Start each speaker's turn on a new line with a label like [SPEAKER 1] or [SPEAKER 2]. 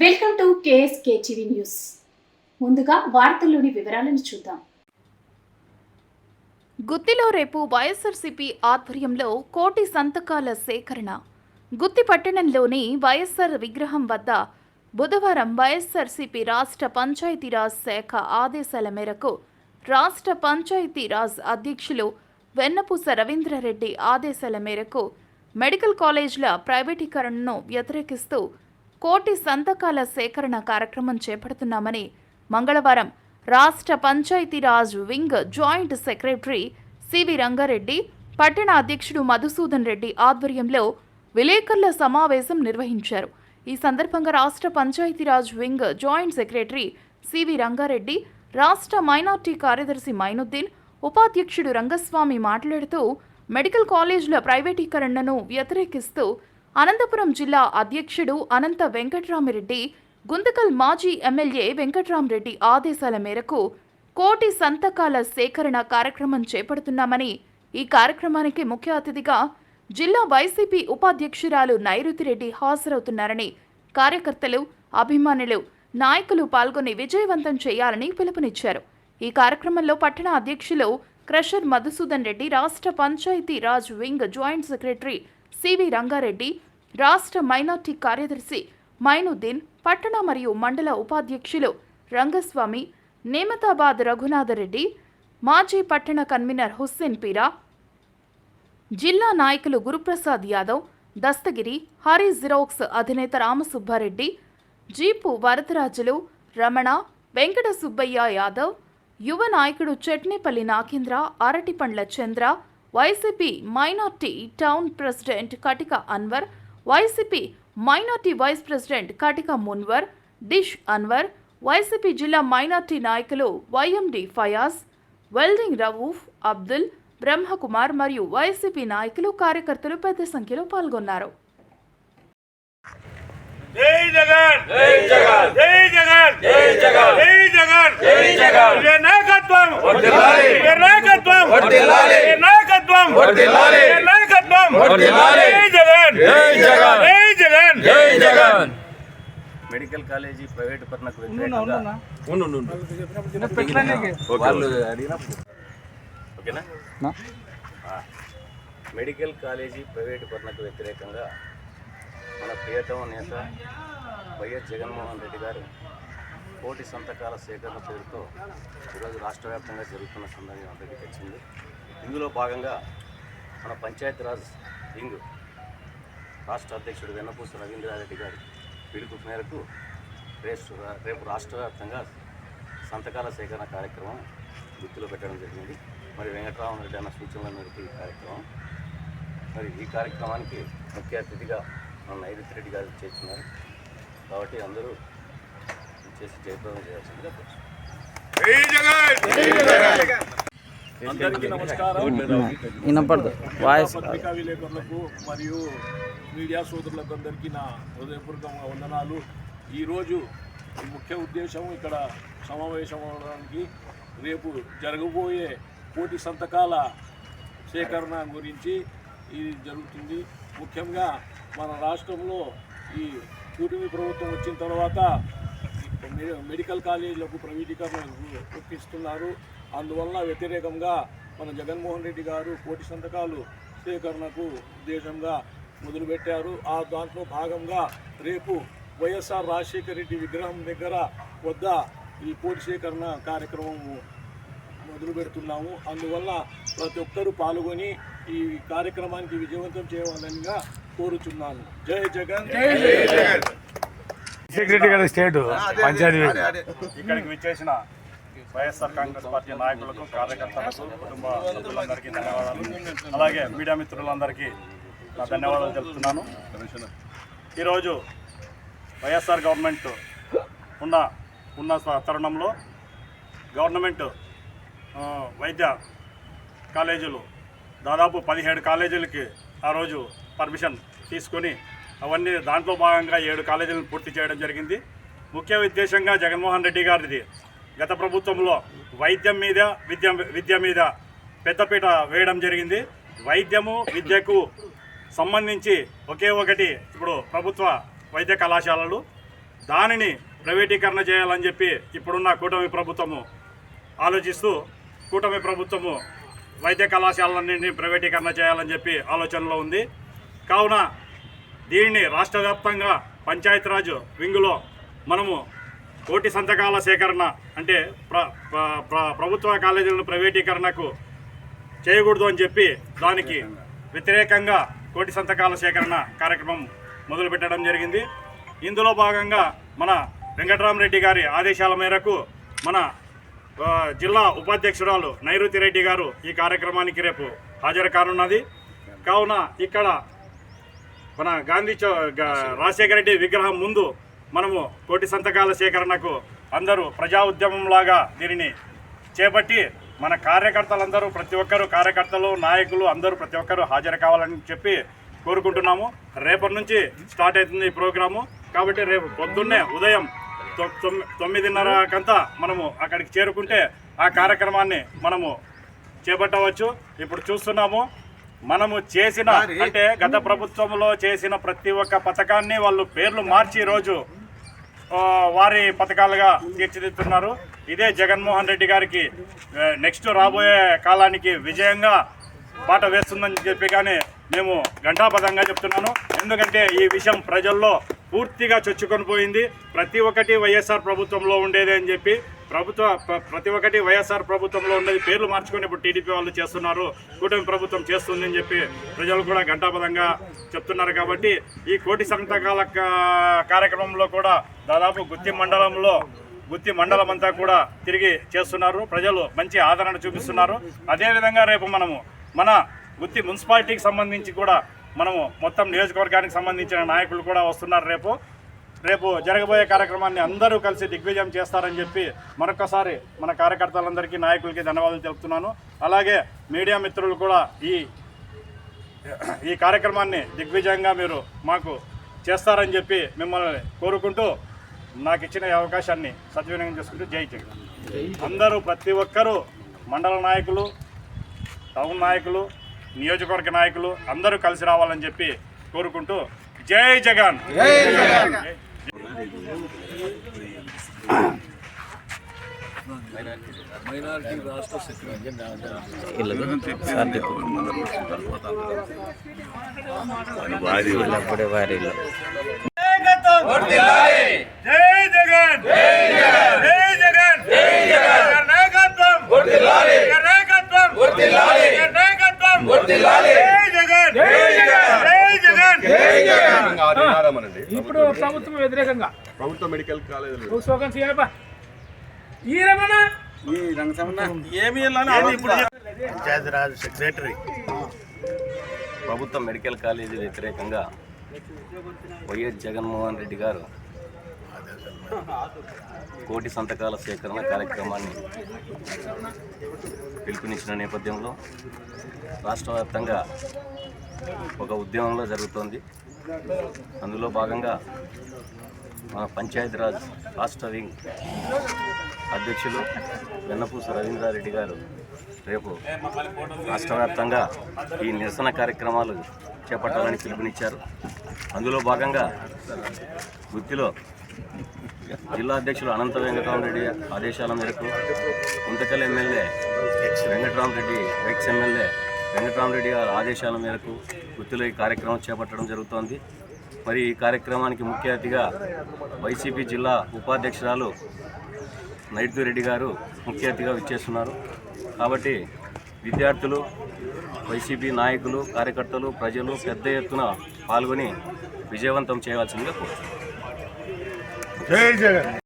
[SPEAKER 1] Welcome to KSK TV news. ముందుగా వార్తల్లోని వివరాలను చూద్దాం.
[SPEAKER 2] గుత్తిలో రేపు వైఎస్ఆర్సీపీ ఆధ్వర్యంలో కోటి సంతకాల సేకరణ. గుత్తి పట్టణంలోని వైఎస్ఆర్ విగ్రహం వద్ద బుధవారం వైఎస్ఆర్సీపీ రాష్ట్ర పంచాయతీరాజ్ శాఖ ఆదేశాల మేరకు రాష్ట్ర పంచాయతీరాజ్ అధ్యక్షులు వెన్నపూస రవీంద్రారెడ్డి ఆదేశాల మేరకు మెడికల్ కాలేజీల ప్రైవేటీకరణను వ్యతిరేకిస్తూ కోటి సంతకాల సేకరణ కార్యక్రమం చేపడుతున్నామని మంగళవారం రాష్ట్ర Panchayati Raj wing joint secretary CV Rangareddy పట్టణ అధ్యక్షుడు మధుసూదన్ రెడ్డి ఆధ్వర్యంలో విలేకరుల సమావేశం నిర్వహించారు. ఈ సందర్భంగా రాష్ట్ర Panchayati Raj wing joint secretary CV Rangareddy రాష్ట్ర మైనార్టీ కార్యదర్శి మైనుద్దీన్ ఉపాధ్యక్షుడు రంగస్వామి మాట్లాడుతూ మెడికల్ కాలేజీల ప్రైవేటీకరణను వ్యతిరేకిస్తూ అనంతపురం జిల్లా అధ్యక్షుడు అనంత వెంకట్రామిరెడ్డి గుంతకల్ మాజీ ఎమ్మెల్యే వెంకట్రామరెడ్డి ఆదేశాల మేరకు కోటి సంతకాల సేకరణ కార్యక్రమం చేపడుతున్నామని ఈ కార్యక్రమానికి ముఖ్య అతిథిగా జిల్లా వైసీపీ ఉపాధ్యక్షురాలు నైరుతిరెడ్డి హాజరవుతున్నారని కార్యకర్తలు అభిమానులు నాయకులు పాల్గొని విజయవంతం చేయాలని పిలుపునిచ్చారు. ఈ కార్యక్రమంలో పట్టణ అధ్యక్షులు క్రషర్ మధుసూదన్ రెడ్డి రాష్ట్ర Panchayati Raj wing joint secretary CV Rangareddy రాష్ట్ర మైనార్టీ కార్యదర్శి మైనుద్దీన్ పట్టణ మరియు మండల ఉపాధ్యక్షులు రంగస్వామి నేమతాబాద్ రఘునాథరెడ్డి మాజీ పట్టణ కన్వీనర్ హుస్సేన్ పీరా జిల్లా నాయకులు గురుప్రసాద్ యాదవ్ దస్తగిరి హరి జిరోక్స్ అధినేత రామసుబ్బారెడ్డి జీపు వరదరాజులు రమణ వెంకట సుబ్బయ్య యాదవ్ యువ నాయకుడు Chetnepalli Nagendra అరటిపండ్ల Chandra YCP minority town president Katika Anwar YCP minority vice president Katika Munwar dish Anwar YCP జిల్లా మైనార్టీ నాయకులు వైఎండి ఫయాజ్ వెల్డింగ్ రవూఫ్ అబ్దుల్ బ్రహ్మకుమార్ మరియు వైసీపీ నాయకులు కార్యకర్తలు పెద్ద సంఖ్యలో పాల్గొన్నారు.
[SPEAKER 3] జై జగన్!
[SPEAKER 4] జై జగన్!
[SPEAKER 3] జై జగన్!
[SPEAKER 4] జై జగన్!
[SPEAKER 3] జై జగన్!
[SPEAKER 4] జై జగన్
[SPEAKER 3] ఇదే నాయకత్వం
[SPEAKER 4] వర్ధిల్లాలి.
[SPEAKER 3] ఇదే నాయకత్వం
[SPEAKER 4] వర్ధిల్లాలి.
[SPEAKER 3] ఇదే నాయకత్వం
[SPEAKER 4] వర్ధిల్లాలి.
[SPEAKER 3] ఇదే నాయకత్వం
[SPEAKER 4] వర్ధిల్లాలి.
[SPEAKER 3] జై జగన్
[SPEAKER 4] జై జగన్.
[SPEAKER 3] జై జగన్
[SPEAKER 4] జై జగన్
[SPEAKER 5] మెడికల్ కాలేజీ ప్రైవేట్ పరణకు. వాళ్ళు అడిగినప్పుడు. ఓకేనా. మెడికల్ కాలేజీ ప్రైవేట్ పరణకు వ్యతిరేకంగా మన ప్రియతమ నేత వైఎస్ జగన్మోహన్ రెడ్డి గారు కోటి సంతకాల సేకరణ పేరుతో ఈరోజు రాష్ట్ర వ్యాప్తంగా జరుగుతున్న సందర్భం అందరికీ తెచ్చింది ఇందులో భాగంగా మన పంచాయతీరాజ్ వింగ్ రాష్ట్ర అధ్యక్షుడు వెన్నపూస రవీంద్రారెడ్డి గారి పిలుపు మేరకు రేపు రేపు రాష్ట్ర వ్యాప్తంగా సంతకాల సేకరణ కార్యక్రమం గుర్తులో పెట్టడం జరిగింది. మరి వెంకటరామరెడ్డి అన్న సూచనల మేరకు ఈ కార్యక్రమం. మరి ఈ కార్యక్రమానికి ముఖ్య అతిథిగా మన నైరుతి రెడ్డి గారు చేస్తున్నారు. కాబట్టి అందరూ చేసి జయప్రదం చేయాల్సిందిగా
[SPEAKER 6] అందరికీ నమస్కారం.
[SPEAKER 7] వినపడదు. వాయిస్
[SPEAKER 6] పత్రికా విలేకరులకు మరియు మీడియా సోదరులకు అందరికీ నా హృదయపూర్వకంగా వందనాలు. ఈరోజు ముఖ్య ఉద్దేశం ఇక్కడ సమావేశం అవడానికి రేపు జరగబోయే కోటి సంతకాల సేకరణ గురించి ఇది జరుగుతుంది. ముఖ్యంగా మన రాష్ట్రంలో ఈ కూటమి ప్రభుత్వం వచ్చిన తర్వాత మెడికల్ కాలేజీలకు ప్రైవేటీకరణ ఒప్పిస్తున్నారు అందువలన వ్యతిరేకంగా మన జగన్మోహన్ రెడ్డి గారు కోటి సంతకాలు సేకరణకు ఉద్దేశంగా మొదలుపెట్టారు. ఆ దాంట్లో భాగంగా రేపు వైఎస్ఆర్ రాజశేఖర రెడ్డి విగ్రహం దగ్గర వద్ద ఈ కోటి సేకరణ కార్యక్రమం మొదలు పెడుతున్నాము అందువల్ల ప్రతి ఒక్కరూ పాల్గొని ఈ కార్యక్రమానికి విజయవంతం చేయవాలనిగా కోరుచున్నాను. జై జగన్. జై జగన్.
[SPEAKER 3] సెక్రటరీ గారి స్టేట్ పంచాయతీ ఇక్కడికి విచ్చేసిన వైఎస్ఆర్ కాంగ్రెస్ పార్టీ నాయకులకు కార్యకర్తలకు కుటుంబ సభ్యులందరికీ ధన్యవాదాలు. అలాగే మీడియా మిత్రులందరికీ నా ధన్యవాదాలు తెలుపుతున్నాను. ఈరోజు వైఎస్ఆర్ గవర్నమెంట్ ఉన్న ఉన్న స- తరుణంలో గవర్నమెంట్ వైద్య కాలేజీలు దాదాపు పదిహేడు కాలేజీలకి ఆ రోజు పర్మిషన్ తీసుకొని అవన్నీ దాంట్లో భాగంగా ఏడు కాలేజీలను పూర్తి చేయడం జరిగింది. ముఖ్య ఉద్దేశంగా జగన్మోహన్ రెడ్డి గారిది గత ప్రభుత్వంలో వైద్యం మీద విద్య విద్య మీద పెద్దపీట వేయడం జరిగింది. వైద్యము విద్యకు సంబంధించి ఒకే ఒకటి ఇప్పుడు ప్రభుత్వ వైద్య కళాశాలలు. దానిని ప్రైవేటీకరణ చేయాలని చెప్పి ఇప్పుడున్న కూటమి ప్రభుత్వము ఆలోచిస్తూ కూటమి ప్రభుత్వము వైద్య కళాశాలలన్నింటినీ ప్రైవేటీకరణ చేయాలని చెప్పి ఆలోచనలో ఉంది. కావున దీనిని రాష్ట్ర వ్యాప్తంగా పంచాయతీరాజ్ వింగులో మనము కోటి సంతకాల సేకరణ అంటే ప్ర ప్రభుత్వ కాలేజీలను ప్రైవేటీకరణకు చేయకూడదు అని చెప్పి దానికి వ్యతిరేకంగా కోటి సంతకాల సేకరణ కార్యక్రమం మొదలుపెట్టడం జరిగింది. ఇందులో భాగంగా మన వెంకటరామరెడ్డి గారి ఆదేశాల మేరకు మన జిల్లా ఉపాధ్యక్షురాలు నైరుతి రెడ్డి గారు ఈ కార్యక్రమానికి రేపు హాజరు కానున్నది కావున ఇక్కడ మన గాంధీ చౌ రాజశేఖర రెడ్డి విగ్రహం ముందు మనము కోటి సంతకాల సేకరణకు అందరూ ప్రజా ఉద్యమంలాగా దీనిని చేపట్టి మన కార్యకర్తలందరూ ప్రతి ఒక్కరు కార్యకర్తలు నాయకులు అందరూ ప్రతి ఒక్కరూ హాజరు కావాలని చెప్పి కోరుకుంటున్నాము. రేపటి నుంచి స్టార్ట్ అవుతుంది ఈ ప్రోగ్రాము. కాబట్టి రేపు పొద్దున్నే ఉదయం తొమ్మిదిన్నరకంతా మనము అక్కడికి చేరుకుంటే ఆ కార్యక్రమాన్ని మనము చేపట్టవచ్చు. ఇప్పుడు చూస్తున్నాము మనము చేసిన అంటే గత ప్రభుత్వంలో చేసిన ప్రతి ఒక్క పథకాన్ని వాళ్ళు పేర్లు మార్చి ఈరోజు వారి పథకాలుగా తీర్చిదిద్దుతున్నారు. ఇదే జగన్మోహన్ రెడ్డి గారికి నెక్స్ట్ రాబోయే కాలానికి విజయంగా బాట వేస్తుందని చెప్పి కానీ మేము ఘంటాపదంగా చెప్తున్నాను. ఎందుకంటే ఈ విషయం ప్రజల్లో పూర్తిగా చొచ్చుకొని పోయింది. ప్రతి ఒక్కటి వైఎస్ఆర్ ప్రభుత్వంలో ఉండేది అని చెప్పి ప్రభుత్వ ప్ర- ప్రతి ఒక్కటి వైఎస్ఆర్ ప్రభుత్వంలో ఉండేది పేర్లు మార్చుకొని ఇప్పుడు టీడీపీ వాళ్ళు చేస్తున్నారు. కూటమి ప్రభుత్వం చేస్తుందని చెప్పి ప్రజలు కూడా ఘంటాపదంగా చెప్తున్నారు కాబట్టి ఈ కోటి సంతకాల కార్యక్రమంలో కూడా దాదాపు గుత్తి మండలంలో గుత్తి మండలం అంతా కూడా తిరిగి చేస్తున్నారు. ప్రజలు మంచి ఆదరణ చూపిస్తున్నారు. అదేవిధంగా రేపు మనము మన గుత్తి మున్సిపాలిటీకి సంబంధించి కూడా మనము మొత్తం నియోజకవర్గానికి సంబంధించిన నాయకులు కూడా వస్తున్నారు రేపు. రేపు జరగబోయే కార్యక్రమాన్ని అందరూ కలిసి దిగ్విజయం చేస్తారని చెప్పి మరొకసారి మన కార్యకర్తలందరికీ నాయకులకి ధన్యవాదాలు తెలుపుతున్నాను. అలాగే మీడియా మిత్రులు కూడా ఈ ఈ కార్యక్రమాన్ని దిగ్విజయంగా మీరు మాకు చేస్తారని చెప్పి మిమ్మల్ని కోరుకుంటూ నాకు ఇచ్చిన ఈ అవకాశాన్ని సద్వినియోగం చేసుకుంటూ జై జగన్. అందరూ ప్రతి ఒక్కరూ మండల నాయకులు టౌన్ నాయకులు నియోజకవర్గ నాయకులు అందరూ కలిసి రావాలని చెప్పి కోరుకుంటూ జై జగన్!
[SPEAKER 6] మైనారిటీ రాష్ట్ర సెక్రటరీ
[SPEAKER 7] వీళ్ళప్పుడే వారిలో
[SPEAKER 3] జై జగన్ జై జగన్ జై జగన్ జై జగన్ నాయకత్వం వర్ధిల్లాలి నాయకత్వం వర్ధిల్లాలి నాయకత్వం వర్ధిల్లాలి జై జగన్ జై జగన్ జై జగన్
[SPEAKER 8] ఇప్పుడు ప్రభుత్వం వ్యతిరేకంగా.
[SPEAKER 6] ప్రభుత్వ మెడికల్ కాలేజీలు
[SPEAKER 8] శోకం చేయాలబ్బా. ఈ రమణ?
[SPEAKER 5] పంచాయతీరాజ్ సెక్రటరీ ప్రభుత్వ మెడికల్ కాలేజీ వ్యతిరేకంగా వైఎస్ జగన్మోహన్ రెడ్డి గారు కోటి సంతకాల సేకరణ కార్యక్రమాన్ని పిలుపునిచ్చిన నేపథ్యంలో రాష్ట్ర వ్యాప్తంగా ఒక ఉద్యమంలో జరుగుతోంది. అందులో భాగంగా మన పంచాయతీరాజ్ రాష్ట్ర వింగ్ అధ్యక్షులు వెన్నపూస రవీంద్రారెడ్డి గారు రేపు రాష్ట్ర వ్యాప్తంగా ఈ నిరసన కార్యక్రమాలు చేపట్టాలని పిలుపునిచ్చారు. అందులో భాగంగా గుత్తిలో జిల్లా అధ్యక్షులు అనంత వెంకటరామరెడ్డి ఆదేశాల మేరకు Guntakal MLA Venkatarama Reddy ex MLA Venkatarama Reddy గారి ఆదేశాల మేరకు గుత్తిలో ఈ కార్యక్రమం చేపట్టడం జరుగుతోంది. మరి ఈ కార్యక్రమానికి ముఖ్య అతిథిగా వైసీపీ జిల్లా ఉపాధ్యక్షురాలు నైట్దు రెడ్డి గారు ముఖ్య అతిథిగా విచ్చేస్తున్నారు. కాబట్టి విద్యార్థులు వైసీపీ నాయకులు కార్యకర్తలు ప్రజలు పెద్ద ఎత్తున పాల్గొని విజయవంతం చేయవలసిందిగా కోరుతున్నాను